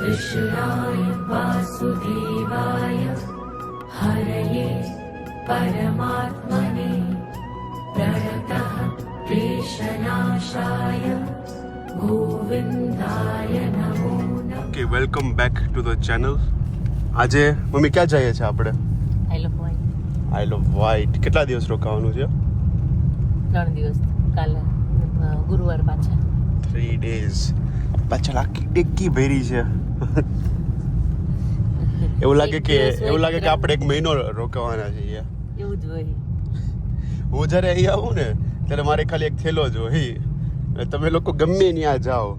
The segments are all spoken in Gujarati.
कृष्णाय वासुदेवाय हरये परमात्मने प्रणतः क्लेशनाशाय गोविन्दाय नमो नमः okay welcome back to the channel આજે મમ્મી ક્યાં જઈએ છે આપણે આઈ લવ વાઈ આઈ લવ વ્હાઈટ કેટલા દિવસ રોકાવાનું છે ત્રણ દિવસ કાલે અ, ગુરુવાર પાછા થ્રી ડેઝ પાછળ આખી ડેકી ભરી છે એવું લાગે કે એવું લાગે કે આપણે એક મહિનો રોકાવાના છીએ એવું જ હોય. હું જ્યારે અહીં આવું ને ત્યારે મારે ખાલી એક થેલો જ હોય. અને તમે લોકો ગમે ત્યાં જાઓ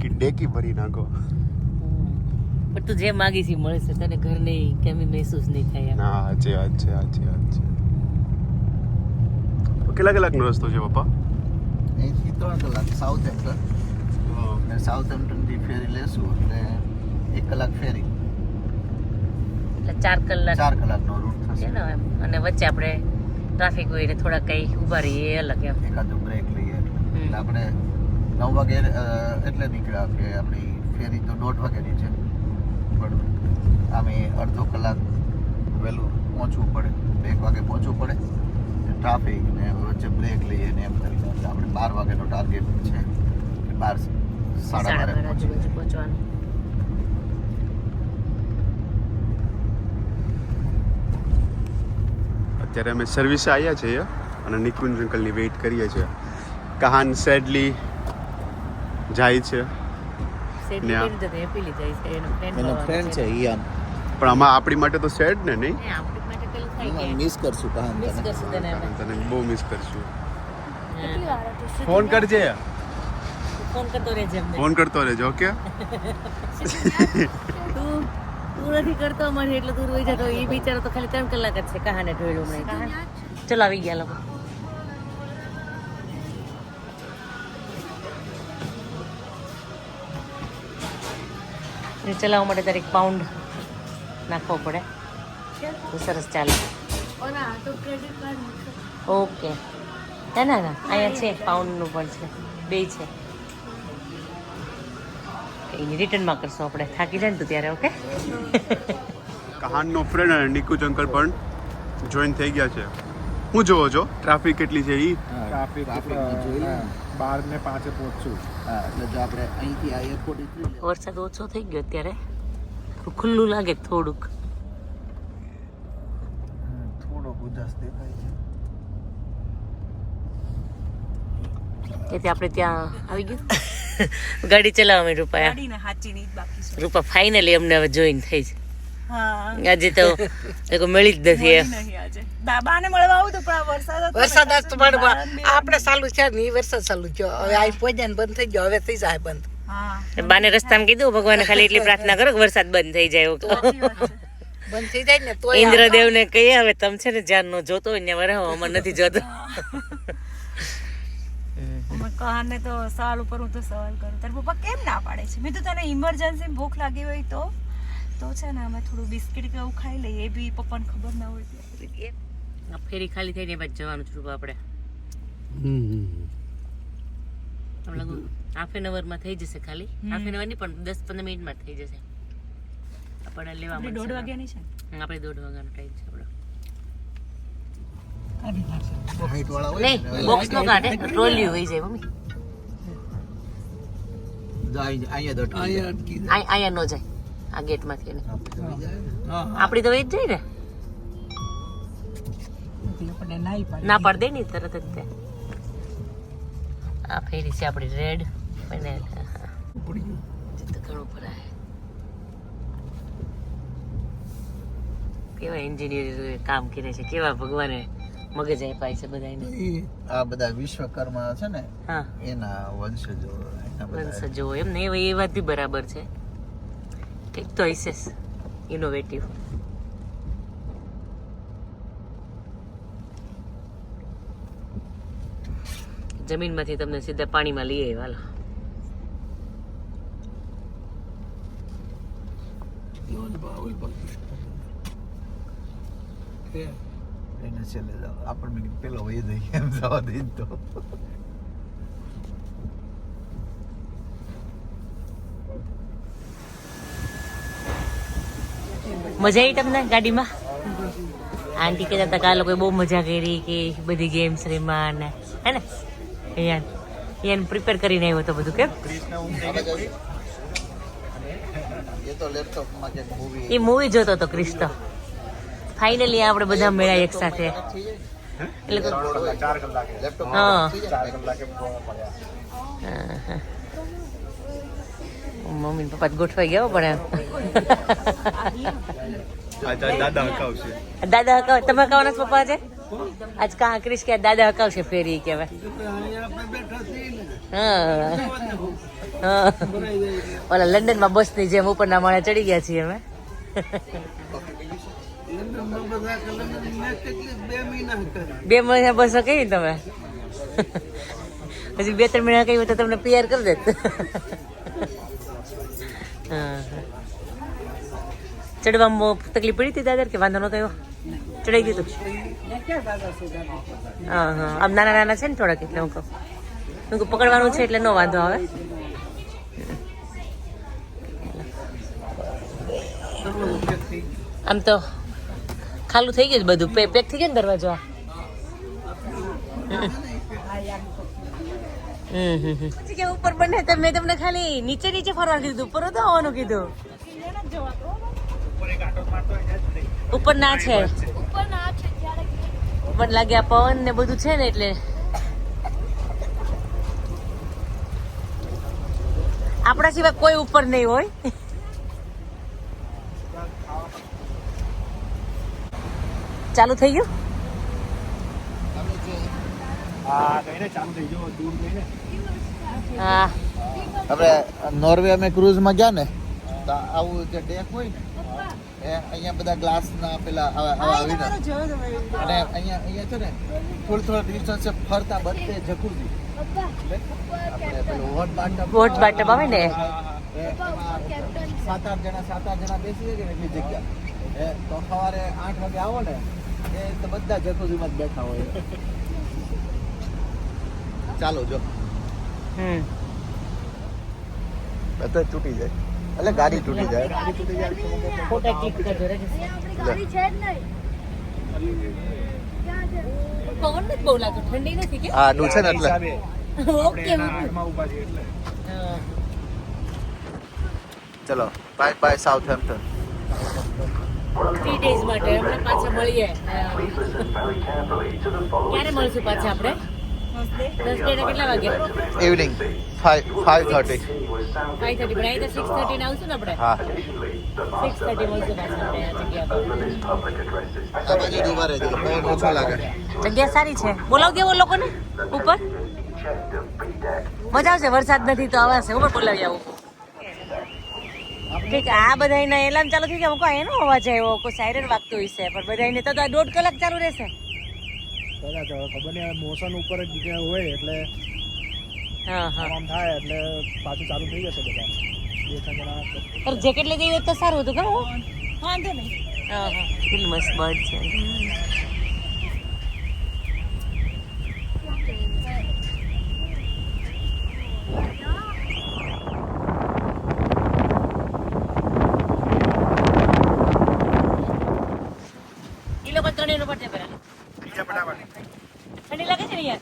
કે ડેકી ભરી નાખો. પણ તું જે માગી છે મળશે. તને ઘર નહીં કેમી મહેસૂસ નહીં થાય. ના સાચી વાત છે સાચી વાત છે. તો કેટલા કલાકનો રસ્તો છે પપ્પા? અહીંથી ત્રણ કલાક સાઉથ હેમ્પટન અને સાઉથ હેમ્પટનથી ફેરી લેશું એટલે એક કલાક ફેરી. એટલે ચાર કલાક. ચાર કલાકનો રૂટ થશે. ને અને વચ્ચે આપણે ટ્રાફિક હોય એટલે થોડા કઈ ઊભા રહીએ એ અલગ એમ. એકાદો બ્રેક લઈએ એટલે. આપણે નવ વાગે એટલે નીકળ્યા કે આપણી ફેરી તો દોઢ વાગ્યાની છે. પણ અમે અડધો કલાક વહેલું પહોંચવું પડે. બે વાગે પહોંચવું પડે. ટ્રાફિક ને વચ્ચે બ્રેક લઈએ ને એમ કરીને. આપણે બાર વાગ્યાનો ટાર્ગેટ છે. બાર સાડા બારે આજુબાજુ પહોંચવાનું. અત્યારે અમે સર્વિસે આવ્યા છીએ અને નિકુંજ અંકલની વેઇટ કરીએ છીએ. કહાન સેડલી જાય છે. પણ આમાં આપણી માટે તો સેડ ને નહીં? મિસ કરશું કહાન. તને. બહુ મિસ કરશું. ફોન કરજે. ફોન કરતો રહેજે અમને. ફોન કરતો રહેજો ઓકે? તું તું નથી કરતો અમારી એટલે દૂર હોય જતો. એ બિચારો તો ખાલી ત્રણ કલાક જ છે કહાને ઢોળ્યું મને ચલો આવી ગયા લોકો. એ ચલાવવા માટે તારે એક પાઉન્ડ નાખવો પડે. તો સરસ ચાલે. ઓકે. ના ના ના. અહીંયા છે પાઉન્ડનું પણ છે. બે છે. એની રિટર્નમાં કરશું આપણે. થાકી જાય ને તું ત્યારે ઓકે કહાનનો ફ્રેન્ડ અને નિકુ અંકલ પણ જોઈન થઈ ગયા છે. હું જોવો છો? ટ્રાફિક કેટલી છે એ ટ્રાફિક જોઈએ બાર ને? પાંચે પહોંચશું. એટલે જો આપણે અહીંથી આ એરપોર્ટ વરસાદ ઓછો થઈ ગયો અત્યારે. ખુલ્લું લાગે થોડુંક. થોડો ઉદાસ દેખાય છે. તેથી આપણે ત્યાં આવી ગયું? ગાડી ચલાવવા માંડી રૂપા રૂપા ફાઇનલી અમને હવે જોઈન થઈ છે. આજે તો એ મળી જ નથી બાબાને મળવા આવું તો પણ વરસાદ વરસાદ આજ તો આપણે ચાલુ છે ને વરસાદ ચાલુ થયો. હવે આ પોજન બંધ થઈ ગયો હવે થઈ જાય બંધ. હા. બાને રસ્તામાં કીધું ભગવાન ખાલી એટલી પ્રાર્થના કરો કે વરસાદ બંધ થઈ જાય છે. બંધ થઈ જાય ને તો ઇન્દ્રદેવ ને કહીએ હવે તમે છે ને જ્યાં નો જોતો હોય ને વરાવો અમારે નથી જોતો. કહાને તો સાલ ઉપર હું તો સવાલ કરું. તાર પપ્પા કેમ ના પાડે છે? મેં તો તને ઇમરજન્સી ભૂખ લાગી હોય તો. તો છે ને અમે થોડું બિસ્કિટ કે એવું ખાઈ લઈએ એ બી પપ્પાને ખબર ના હોય. આ ફેરી ખાલી થઈને બાદ જવાનું છું આપણે. લાગુ હાફ એન અવરમાં થઈ જશે ખાલી. હાફ એન અવર નહીં પણ દસ પંદર મિનિટમાં થઈ જશે. આપણે લેવા દોઢ વાગ્યાની છે આપણે દોઢ વાગ્યાનો ટાઈમ છે આપણો. નહીં બોક્સ નો કાઢે ટ્રોલી હોય જાય મમ્મી. અહીંયા તો અટકી જાય. આ- અહીંયા નો જાય આ ગેટમાંથી આપણી તો એ જ જાય ને. ના પડે ને તરત જ તે. આ ફેરી છે આપણી રેડ અને ઘણું કેવા એન્જિનિયર કામ કરે છે કેવા ભગવાને. મગજ આપ્યા છે બધાને આ બધા વિશ્વકર્મા છે ને હા. એના વંશજો વંશજો એમ ને એ વાત બી બરાબર છે. કંઈક તો હશે ઇનોવેટિવ જમીનમાંથી તમને સીધા પાણીમાં લઈ આવ્યા હાલો. એને છેલ્લે આપણને પેલો વહી જાય એમ જવા દઈ તો મજા આવી તમને ગાડીમાં? આંટી કહેતા હતા કે આ લોકોએ બહુ મજા કરી કે બધી ગેમ્સ રમ્યા ને હે ને? અહીંયા અહીંયા પ્રિપેર કરીને આવ્યો તો બધું કેમ? એ તો લેપટોપમાં કે મૂવી જોતો હતો ક્રિશ તો. ફાઇનલી આપણે બધા મેળા એક સાથે. એટલે હા. મમ્મી પપ્પા ગોઠવાઈ ગયા પણ દાદા હકાવશે. દાદા હકાવ તમે હકાવના છો પપ્પા છે આજ કા ક્રિશ કે દાદા હકાવશે ફેરી કહેવાય. હવે હા. હા. ઓલા લંડનમાં બસની જેમ ઉપરના માણે ચડી ગયા છીએ અમે. બે મહિના બસો કઈ તમે? હજી બે ત્રણ મહિના કહ્યું તો તમને પીઆર કરી દે. ચડવામાં તકલીફ પડી હતી દાદર કે વાંધો નતો આવ્યો? ચડાઈ ગયું હા હા. આમ નાના નાના છે ને થોડાક એટલે હું કહું. હું કહું પકડવાનું છે એટલે નો વાંધો આવે. આમ તો ખાલું થઈ ગયું બધું. પેક થઈ ગયું ને દરવાજો? ઉપર બને તો મેં તમને ખાલી નીચે નીચે ફરવા કીધું ઉપર તો આવવાનું કીધું? ઉપર ના છે. ઉપર લાગે આ પવન ને બધું છે ને એટલે. આપણા સિવાય કોઈ ઉપર નહીં હોય. ચાલુ થઈ ગયું? હા આપણે નોર્વે અમે ક્રુઝમાં ગયા ને તો આવું જે ડેક હોય ને એ અહીંયા બધા ગ્લાસના પેલા આવીને. અને અહીંયા અહીંયા છે ને થોડું થોડું ડિસ્ટન્સે ફરતા બધે બાટમ આવે ને? સાત આઠ જણા સાત આઠ જણા બેસી જાય ને એટલી જગ્યા. એ તો સવારે આઠ વાગે આવો ને એ તો બધા જકુઝીમાં જ બેઠા હોય. ચાલો જો. હમ. બધા તૂટી જાય. એટલે ગાડી તૂટી જાય. ફોટા ક્લિક કરજો રે પવન નથી બહુ લાગતો ઠંડી નથી કે? આ આડું છે ને એટલે. ઓકે આપણે એના હાથમાં ઊભા છીએ એટલે. ચલો bye bye Southampton three days માટે મળીએ. ક્યારે મળશું પાછા આપણે? દસ કેટલા વાગે evening five five thirty five thirty પણ અહીં તો સિક્સ થર્ટીને આવશું ને આપણે? હા. સિક્સ થર્ટી મળશું પાછા આપણે આ જગ્યા પર. આ બાજુ જ રહેજો. પવન ઓછો લાગે. જગ્યા સારી છે. બોલાવ દેવો લોકોને. ઉપર. મજા આવશે વરસાદ નથી તો આવશે ઉપર બોલાવી આવું. ઠીક આ બધા એના એલાર્મ ચાલુ થઈ ગયા. કોઈ એનો અવાજ આવ્યો કોઈ સાયરન વાગતું હશે પણ બધા એને તો દોઢ કલાક ચાલુ રહેશે. કદાચ હવે ખબર નહીં મોશન ઉપર જ બીજા હોય એટલે હા હા. આમ થાય એટલે પાછું ચાલુ થઈ જશે બધા. બે ત્રણ જણા પર જેકેટ લઈ ગઈ તો સારું હતું કે વાંધો નહીં. હા હા. કેટલું મસ્ત બર્ડ છે. ઈ લોકો ત્રણેયનું બીજા પહેલા. ઠંડી લાગે છે ને યાર.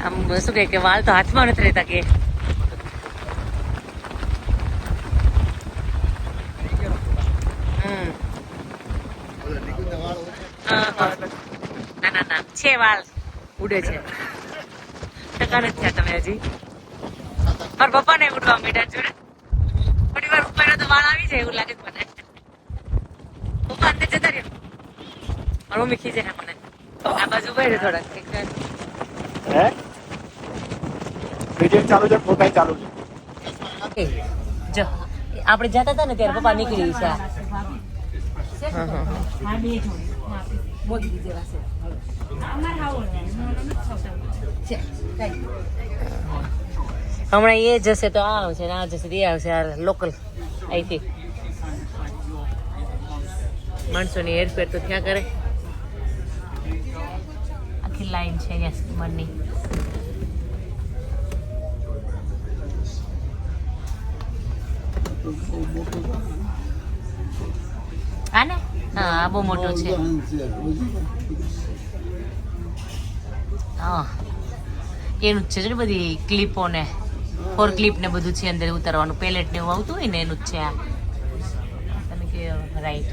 આમ શું કે વાળ તો હાથમાં નથી રહેતા કે હમ. હા, હા. ના ના ના છે વાળ ઉડે છે. ટકા નથી થયા તમે હજી. મારા પપ્પા ને ઉડવા મીઠા જોડે. થોડી વાર ઉપર તો વાળ આવી જાય એવું લાગે મને. પપ્પા અંદર જતા રહ્યો. મારી મમ્મી ખીજે ને મને. આ બાજુ ભાઈ થોડાક. હે? વીડિયો ચાલુ છે ફોટા ચાલુ છે. જો આપણે જતા હતા ને ત્યારે પપ્પા નીકળી ગયા હા, હા. છે. હમણાં એ જશે તો આ આવશે આ જશે એ આવશે આ લોકલ અહીંથી. માણસોની હેરફેર તો ક્યાં કરે. આખી લાઈન છે અહીંયા સ્ટીમરની આને હા, આ બહુ મોટો છે. હા. એનું જ છે ને બધી ક્લિપો ને ફોર ક્લિપ ને બધું છે અંદર ઉતારવાનું. પેલેટ ને એવું આવતું હોય ને એનું જ છે આ. તમે કે રાઈટ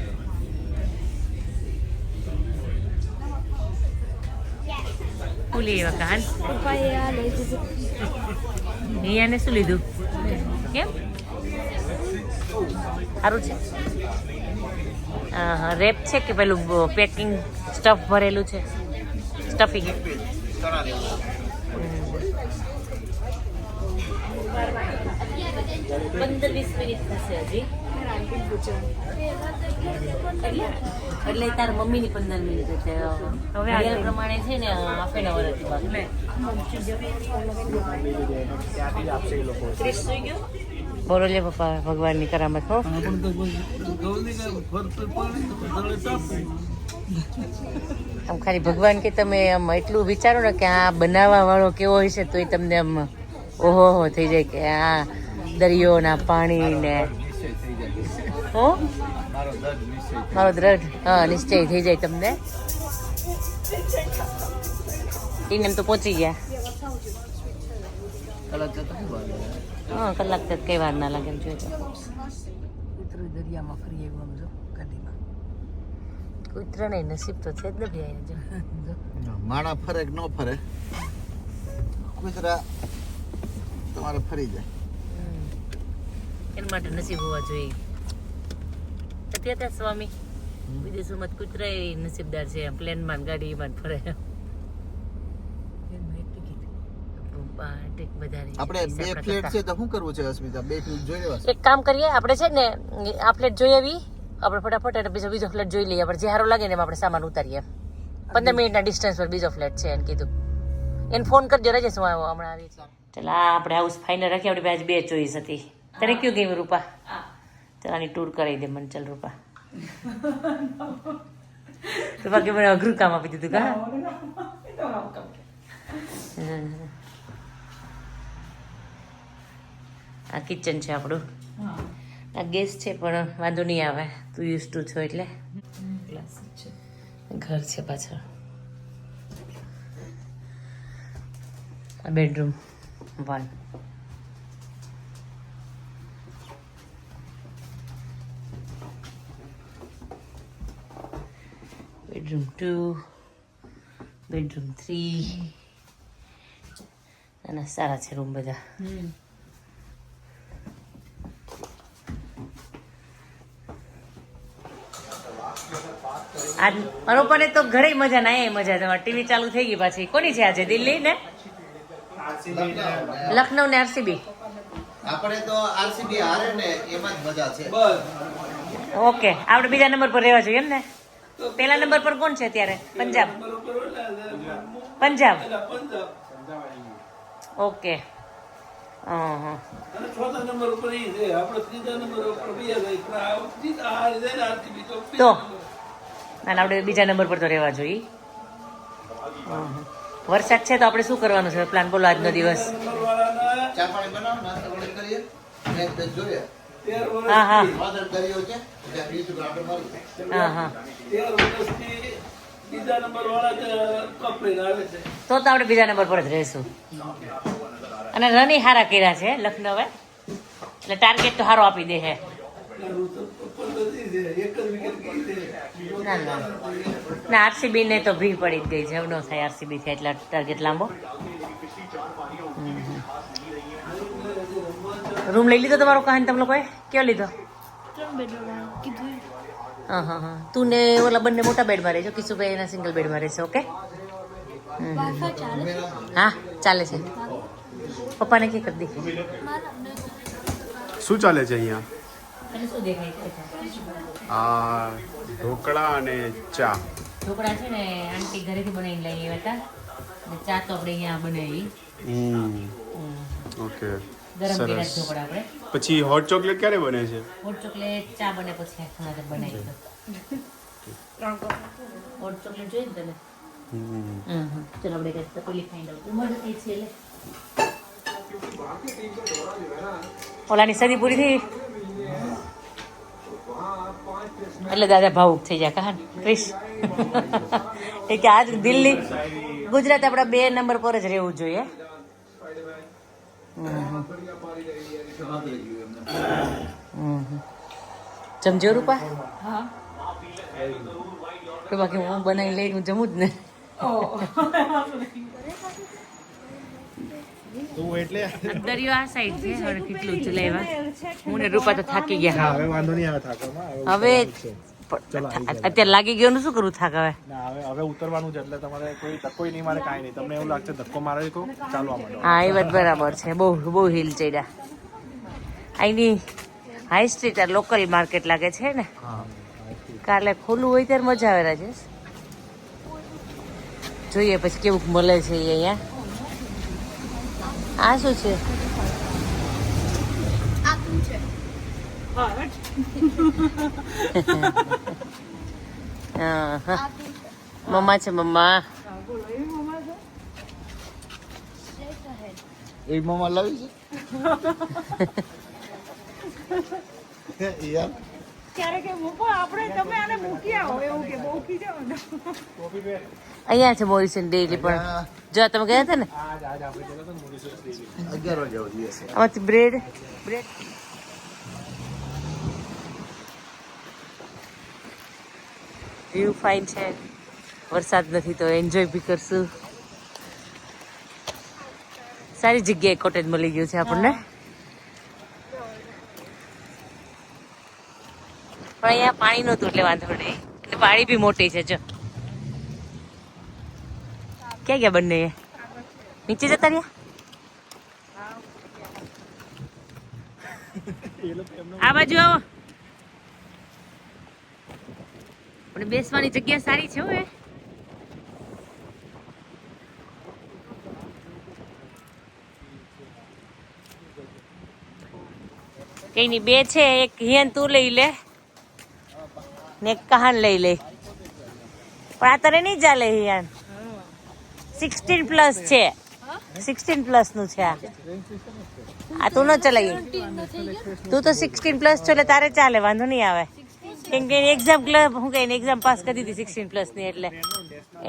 ખુલી એવા કાન. નિયાને શું લીધું? કેમ? સારું છે? રેપ છે કે પેલું પેકિંગ સ્ટફ ભરેલું છે? સ્ટફિંગ પંદર વીસ મિનિટ થશે હજી એટલે એટલે તાર મમ્મીની પંદર મિનિટ એટલે હવે આ પ્રમાણે છે ને હાફ એન અવર હતી બાકી. ગયો બોલો લે પપ્પા ભગવાનની કરામત હો. આમ ખાલી ભગવાન કે તમે આમ એટલું વિચારો ને કે આ બનાવવા વાળો કેવો હશે તો એ તમને આમ ઓહો હો થઈ જાય કે આ દરિયોના પાણી ને હો? મારો દ્રઢ હા નિશ્ચય થઈ જાય તમને? એને એમ તો પહોંચી ગયા. કલાક? હા કલાક તો કઈ વાર ના લાગે એમ જોઈએ દરિયામાં ફરી આવ્યું આમ જો ગાડીમાં કૂતરા નસીબ તો છે જ ને ભાઈ જો. માણા ફરે કે ન ફરે? કુતરા તમારે ફરી જાય. એના માટે નસીબ હોવા જોઈએ. અત્યારે ત્યાં સ્વામી વિદેશોમાં કૂતરા એ નસીબદાર છે પ્લેનમાં ગાડીમાં ફરે. આપણે બે ફ્લેટ છે તો શું કરવું છે અસ્મિતા? બે ફ્લેટ જોઈ લેવા એક કામ કરીએ આપણે છે ને આ ફ્લેટ જોઈ આવી. આપણે ફટાફટ અને બીજો બીજો ફ્લેટ જોઈ લઈએ. આપણે જે સારો લાગે ને એમાં આપણે સામાન ઉતારીએ. પંદર મિનિટના ડિસ્ટન્સ પર બીજો ફ્લેટ છે એને કીધું. એને ફોન કરજો રજેશ હું આવ્યો હમણાં આવી ચાલ આપણે હાઉસ ફાઇનલ રાખી આપણી પાસે બે ચોઈસ હતી. તને કયું ગયું રૂપા? ચાલ આની ટૂર કરાવી દે મને. ચાલ રૂપા. તો બાકી મને અઘરું કામ આપી દીધું કા. આ કિચન છે આપણું. આ ગેસ છે પણ વાંધો નહીં આવે. તું યુઝ ટુ છો એટલે. ઘર છે પાછળ. આ bedroom one bedroom two bedroom three ના સારા છે રૂમ બધા. આજ મારો તો ઘરે મજા ના એ મજા તમારે ટીવી ચાલુ થઈ ગઈ પાછી. કોની છે આજે? દિલ્હી ને? લખનઉ ને આરસીબી. આપણે તો આરસીબી હારે ને એમાં જ મજા છે. ઓકે. આપણે બીજા નંબર પર રહેવા જોઈએ એમ ને? પેલા નંબર પર કોણ છે અત્યારે? પંજાબ. પંજાબ. ઓકે. હા હા ચોથા નંબર ઉપર ઈ છે. આપણે ત્રીજા નંબર ઉપર બીજા છે. પણ આ ત્રીજા હારી જાય ને આરસીબી તો? તો ના ના, આપણે બીજા નંબર પર તો રહેવા જોઈએ. હા, હા. વરસાદ છે તો આપણે શું કરવાનું છે? પ્લાન બોલો આજનો દિવસ. હા હા. હા હા. તેર વર્ષથી બીજા નંબર વાળા કપ લઈને આવે છે. તો તો આપણે બીજા નંબર પર જ રહીશું. અને રની હારા કર્યા છે લખનઉએ એટલે ટાર્ગેટ તો સારો આપી દે છે છે ના ના ના આરસીબી ને તો ભી પડી ગઈ છે. ન થાય આરસીબી થી એટલા ટાર્ગેટ લાંબો. રૂમ લઈ લીધો તમારો કહાની તમે લોકોએ? કયો લીધો? હા હા હા. તું ને ઓલા બંને મોટા બેડમાં રહેજો. કિશુભાઈ એના સિંગલ બેડમાં રહેશે ઓકે હા ચાલે છે. પપ્પાને કે કરી દે. શું ચાલે છે અહીંયા? શું દેખાય આ ઢોકળા અને ચા. ઢોકળા છે ને આંટી ઘરેથી બનાવીને લઈ આવ્યા હતા. અને ચા તો આપણે અહીંયા બનાવી. ઓકે. ગરમ ઢોકળા આપણે. પછી હોટ ચોકલેટ ક્યારે બને છે? હોટ ચોકલેટ ચા બને પછી ખાતે બનાવી દો હોટ ચોકલેટ જોઈએ ને તને? હમ. હા હા ચલો આપણે કઈ તપેલી ફાઇન્ડ આઉટ ઉમર થઈ છે એટલે. ઓલાની સદી પૂરી થઈ? એટલે દાદા ભાવુક થઈ જાય કહા ક્રિશ એ કે આજ દિલ્હી ગુજરાત આપણા બે નંબર પર જ રહેવું જોઈએ. જમજો રૂપા? હા. બાકી હું બનાવી લઈને હું જમું જ ને. તું એટલે દરિયો સાઈડ છે હવે કેટલું ચલાવ્યા હું ને રૂપા તો થાકી ગયા. હવે વાંધો નહીં આવે થાકવામાં હવે. અત્યારે લાગી ગયો શું કરવું થાક હવે? હવે હવે ઉતરવાનું છે એટલે તમારે કોઈ ધક્કો નહીં મારે કાંઈ નહીં. તમને એવું લાગશે ધક્કો મારે કહો ચાલવા માંડો. હા એ વાત બરાબર છે. બહુ બહુ હિલ ચડ્યા. અહીંની હાઈ સ્ટ્રીટ આ લોકલ માર્કેટ લાગે છે ને? કાલે ખુલ્લું હોય ત્યારે મજા આવે રાજેશ. જોઈએ પછી કેવું મળે છે અહીંયા. આ શું છે? હા, હા. મમ્મા છે મમ્મા. એ મમ્મા લાવી છે? યાર ક્યારેક મૂકો આપણે તમે આને મૂકી આવો એવું કે મૂકી જાઓ ને અહીંયા છે મોરિસન ડેલી પણ. જો તમે ગયા હતા ને? આમાંથી બ્રેડ બ્રેડ વ્યૂ ફાઇન છે. વરસાદ નથી તો એન્જોય બી કરશું. સારી જગ્યાએ કોટેજ મળી ગયું છે આપણને. પણ અહીંયા પાણી નહોતું એટલે વાંધો નહીં. પાણી બી મોટી છે, જો. ક્યાં ગયા બંને? નીચે જતા રહ્યા? આ બાજુ આવો. પણ બેસવાની જગ્યા સારી છે હો કઈ ની બે છે, એક હિયન તું લઈ લે. ને કહાન લઈ લે. પણ આ તને નહીં ચાલે હિયાન. સિક્સટીન પ્લસ છે. સિક્સટીન પ્લસનું છે આ. આ તું ન ચલાવી તું તો સિક્સટીન પ્લસ છો એટલે તારે ચાલે વાંધો નહીં આવે. કેમ કે એક્ઝામ ક્લબ હું કહીને એક્ઝામ પાસ કરી દીધી સિક્સટીન પ્લસની એટલે.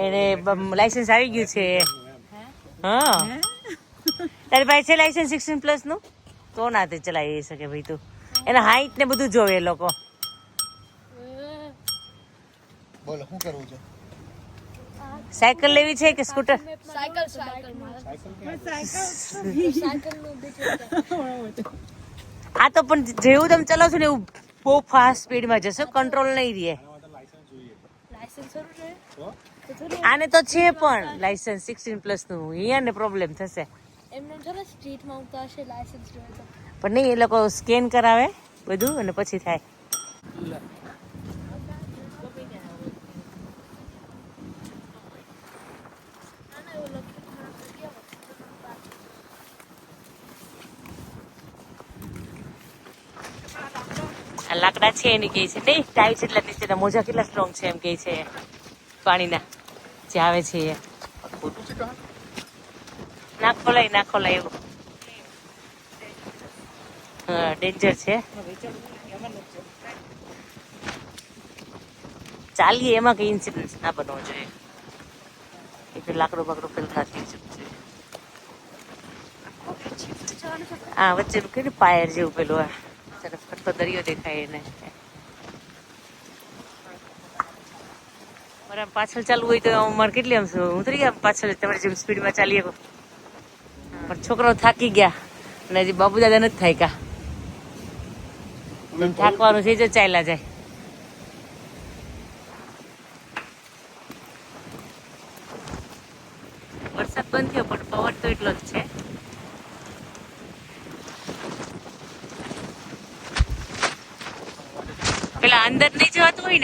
એને લાઇસન્સ આવી ગયું છે. હા. તારી પાસે છે લાઇસન્સ સિક્સટીન પ્લસનું? તો ના તે ચલાવી શકે ભાઈ તું. એના હાઈટ ને બધું જોવે લોકો. બોલો શું કરવું છે? સાયકલ લેવી છે કે સ્કૂટર? આ તો પણ જેવું તમે ચલાવશો ને એવું બહુ ફાસ્ટ સ્પીડમાં જશો કંટ્રોલ નહીં રહે. આને તો? છે પણ લાયસન્સ સિક્સટીન પ્લસનું. અહીંયા ને પ્રોબ્લેમ થશે. એમને જરા સ્ટ્રીટમાં ઉતારશે લાયસન્સ જોઈએ તો. પણ નહીં એ લોકો સ્કેન કરાવે બધું અને પછી થાય. લાકડા છે એની કહે છે. નહીં છે એટલા નીચેના મોજા કેટલા સ્ટ્રોંગ છે એમ કહે છે. પાણીના. જે આવે છે એ. ના ખોલાય ના ખોલાય એવું. ડેન્જર છે. ચાલીએ એમાં કઈ ઇન્સિડન્ટ ના બનવો જોઈએ. એ લાકડો બાકડું પેલું ના થઈ જવું જોઈએ. હા વચ્ચેનું કે પાયર જેવું પેલું આ. ફરતો દરિયો દેખાય એને. મારે પાછળ ચાલવું હોય તો મારે કેટલી આમ ઉતરી ગયા પાછળ તમારી જેમ સ્પીડમાં ચાલીએ પણ છોકરાઓ થાકી ગયા અને હજી બાબુ દાદા નથી થાય કા થાકવાનું છે જો ચાલ્યા જાય.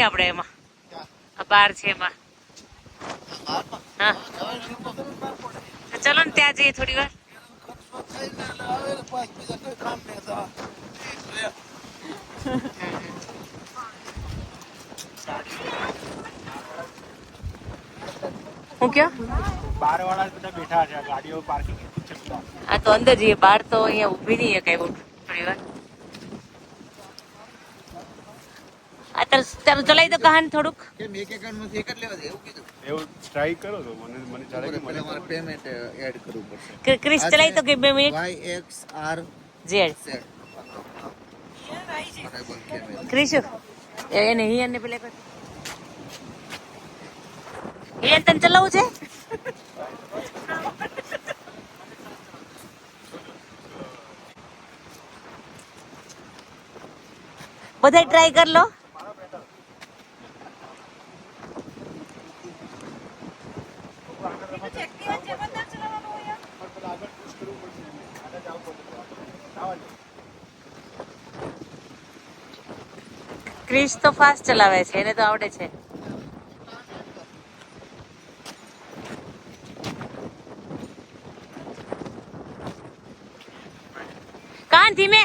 આપણે એમાં. બાર છે એમાં. હા. ચલો ને ત્યાં જઈએ થોડી વાર. હું ક્યાં? બાર વાળા બધા બેઠા છે ગાડીઓ પાર્કિંગ. આ તો અંદર જઈએ બાર તો અહીંયા ઊભી નહીં કઈ થોડી વાર. તારું ચલાવી દો કહાન થોડુંક. કેમ એક એકાઉન્ટમાંથી એક જ લેવા દે એવું કીધું. એવું ટ્રાય કરો તો મને મને ચાલે કે મને મારે પેમેન્ટ એડ કરવું પડશે. ક્રિ- ક્રિસ ચલાવી તો કે બે મિનિટ વાય એક્સ આર ક્રિશુ એ- એને હિયન ને પેલા કર. હિયન તને ચલાવવું છે? બધા ટ્રાય કર લો. ક્રિશ તો ફાસ્ટ ચલાવે છે, એને તો આવડે છે. કાન ધીમે.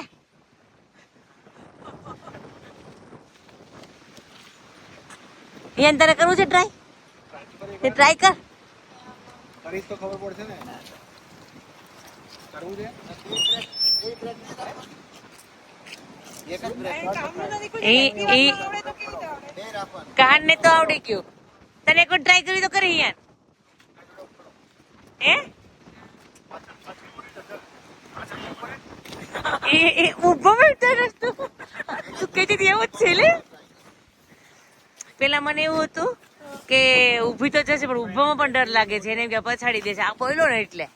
તારે કરવું છે ટ્રાય તે ટ્રાય કર. કરીશ તો ખબર પડશે ને. કરવું છે? કાન ને તો આવડી ગયું. તને એક ટ્રાય કરી તો કરી યાર. હે? એ એ ઊભો બેઠો રસ્તો તું. કહેતી હતી એવું જ છે લે. પેલા મને એવું હતું કે ઊભી તો જશે પણ ઊભામાં પણ ડર લાગે છે. એને એમ કે પછાડી દેશે. આ બોલ્યો ને એટલે.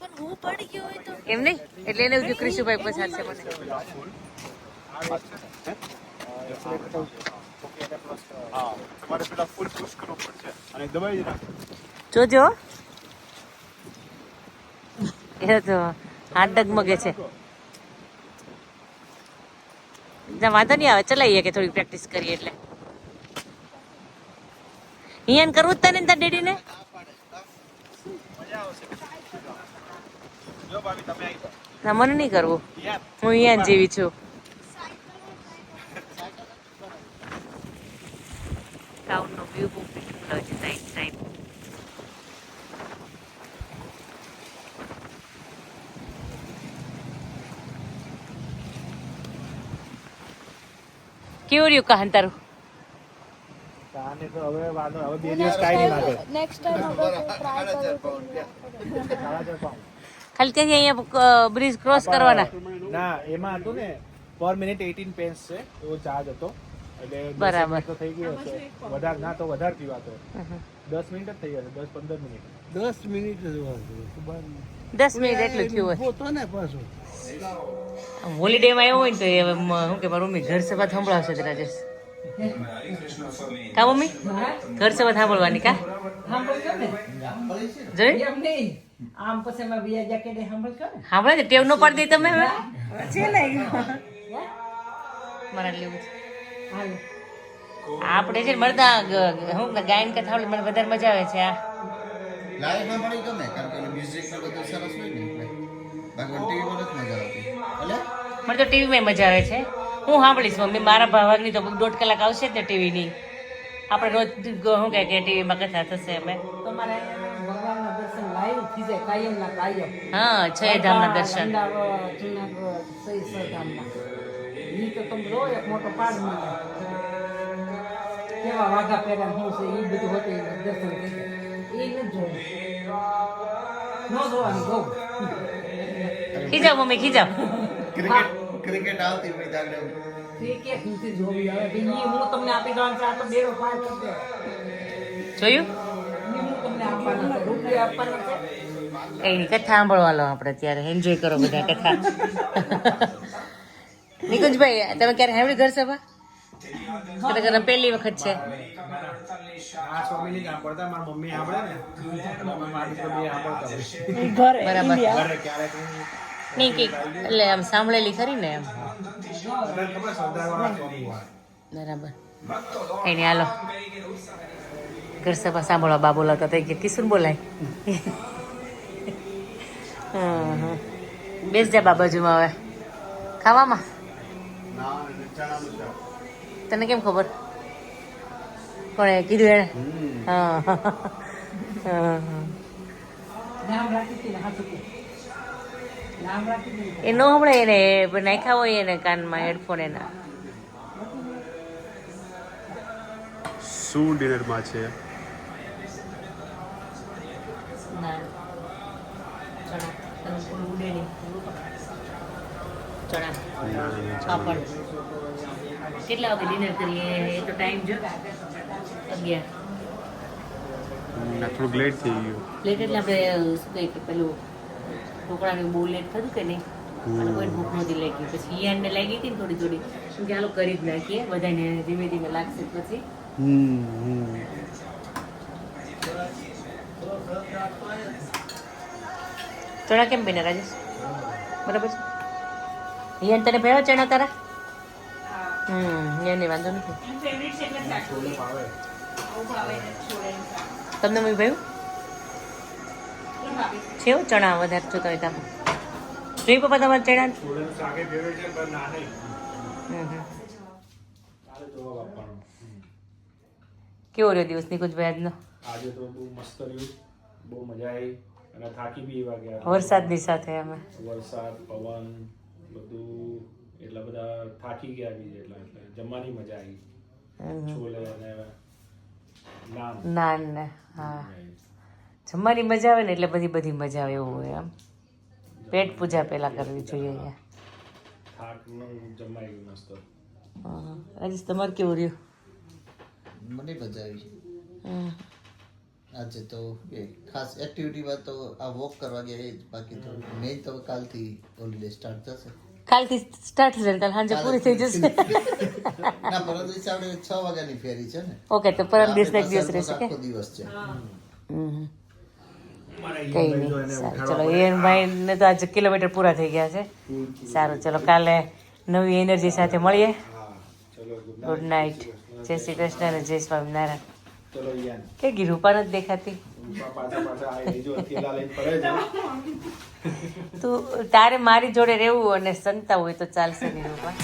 પણ હું પડી ગયો હોય તો એમ નહીં? એટલે એને એવું ક્રિશુભાઈ પછાડશે મને. જોજો. એ તો હાથ ડગમગે છે. વાંધો નહીં આવે, ચલાવીએ કે થોડી પ્રેક્ટિસ કરીએ એટલે. અહીંયા કરવું જ તને તાર ડેડીને? મને નહીં કરવું. હું અહીંયા જેવી છું. ટાઉનનો વ્યૂ બહુ beautiful હોય છે સાઈડ સાઈડ કેવું રહ્યું કહન તારું. ખાલી ત્યાંથી અહીંયા બ્રિજ ક્રોસ કરવાના. ના એમાં હતું ને પર મિનિટ એટીન પેન્સ છે એવો ચાર્જ હતો. બરાબર. તો થઈ ગયો હશે. વધારે ના તો વધાર થયું આ તો. દસ મિનિટ જ થઈ હશે દસ પંદર મિનિટ. દસ મિનિટ દસ મિનિટ એટલું થયું હોય. તો ને પાછું. હોલિડે માં એવું હોય ને તો એ હવે શું કે મારું મમ્મી ઘર સભા સંભળાવશે તે રાજેશ કા મમ્મી? ઘર સભા સાંભળવાની કા? જોઈ આમ પછી મેં બીજા જેકેટે સાંભળ ને? સાંભળે છે ટેવ નો પાડી દે તમે હવે. મારે લેવું છે. હાલો. આપણે છે ને મળતા કે ગાયન કથા ઓલી મને વધારે મજા આવે છે આ. લાઈવમાં પણ ગમે કારણ કે મ્યુઝિક ને બધું સરસ હોય ને બાકી ટીવીમાં નથી મજા આવતી. એટલે? મને તો ટીવીમાં મજા આવે છે. હું સાંભળીશ મમ્મી મારા ભાવની તો દોઢ કલાક આવશે જ ને ટીવીની આપણે રોજ શું કહે કે ટીવીમાં કથા થશે અમે. તમારે ભગવાનના દર્શન લાઈવ થઈ જાય કાયમના કાયમ. હા છ ધામના દર્શન. ઈ તો તમે જો એક મોટો પાડ મળે કેવા વાઘા પહેર્યા શું છે એ બધું હોતું એ દર્શન થઈ એ નથી જોયું ન જોવાનું બહુ. ખીજા મમ્મી ખીજા ક્રિકેટ ક્રિકેટ આવતી પછી જાગડે ક્રિકેટ નથી જોવી હવે ઈ હું તમને આપી દઉં આ તો બેરો પાર કરી દે જોયું? ઈ હું તમને આપવાના છે રૂપિયા આપવાના છે. કઈ કથા સાંભળવા લો આપણે ત્યારે એન્જોય કરો બધા કથા. નિકુંજભાઈ તમે ક્યારે સાંભળી ઘર સભા? ખરેખર પહેલી વખત છે. બરાબર. નહીં. કંઈક. એટલે આમ સાંભળેલી ખરી ને એમ. બરાબર. કઈ નહીં હાલો. ઘર સભા સાંભળવા બા બોલાવતા હતા. કે કિશુન બોલાય. હમ, હમ. બેસ જા બા બાજુમાં હવે. ખાવામાં? તને કેમ ખબર? કોણે કીધું એને? હા. એ નો હમણાં એને નાખ્યા હોય એને કાનમાં હેડફોન એના. શું ડિનરમાં છે? ના. ચણા. ઉડે ચણા. પાપડ. કેટલા વાગે ડિનર કરીએ? એ તો ટાઈમ જો અગિયાર. થોડુંક લેટ થઈ ગયું. લેટ એટલે આપણે શું કહે કે પેલું ઢોકળાનું બહુ લેટ થયું કે નહીં? અને કોઈ ભૂખ નહોતી લાગી. પછી ઈયાનને લાગી હતી ને થોડી થોડી. શું કે હાલો કરી જ નાખીએ. બધાને ધીમે ધીમે લાગશે પછી. ચણા કેમ બન્યા રાજેશ? બરાબર છે. ઈયાન તને ભેળો ચણા તારા? હમ એને વાંધો નથી. તમને મેં ભાઈ છે ચણા વધારે છો તમે તમે જોઈ પપ્પા તમારે ચણા? નહીં કેવો રહ્યો દિવસ નિકુંજભાઈ આજનો? આજે તો બહુ મસ્ત રહ્યું. બહુ મજા આવી. અને થાકી બી એવા ગયા. વરસાદની સાથે અમે. વરસાદ પવન બધું એટલા બધા થાકી ગયા બી એટલા એટલે જમવાની મજા આવી. છોલે અને નાન. નાન ને હા. જમવાની મજા આવે ને એટલે બધી બધી મજા આવે એવું હોય એમ. પેટ પૂજા પહેલા કરવી જોઈએ અહીંયા. થાકનું જમાઈ ગયું મસ્ત. હા. રાજેશ તમારે કેવું રહ્યું? મને મજા આવી. હમ. આજે તો એ ખાસ એક્ટિવિટીમાં તો આ વોક કરવા ગયા એ જ. બાકી તો મેઇન તો કાલથી હોલિડે સ્ટાર્ટ થશે. કાલથી સ્ટાર્ટ થશે ને કાલ સાંજે પૂરી થઈ જશે. ના પરમ દિવસ આપણે છ વાગ્યાની ફેરી છે ને. ઓકે તો પરમ દિવસ એક દિવસ રહેશે કે? દિવસ છે. કઈ નહીં સારું. ચલો એન ભાઈ ને તો આજે કિલોમીટર પૂરા થઈ ગયા છે. સારું ચલો કાલે નવી એનર્જી સાથે મળીએ. ગુડ ગુડ નાઇટ જય શ્રી કૃષ્ણ અને જય સ્વામિનારાયણ. ચલો યાન કે ગીરૂપા નથી દેખાતી? તું તારે મારી જોડે રહેવું અને સંતા હોય તો ચાલશે ગીરૂપા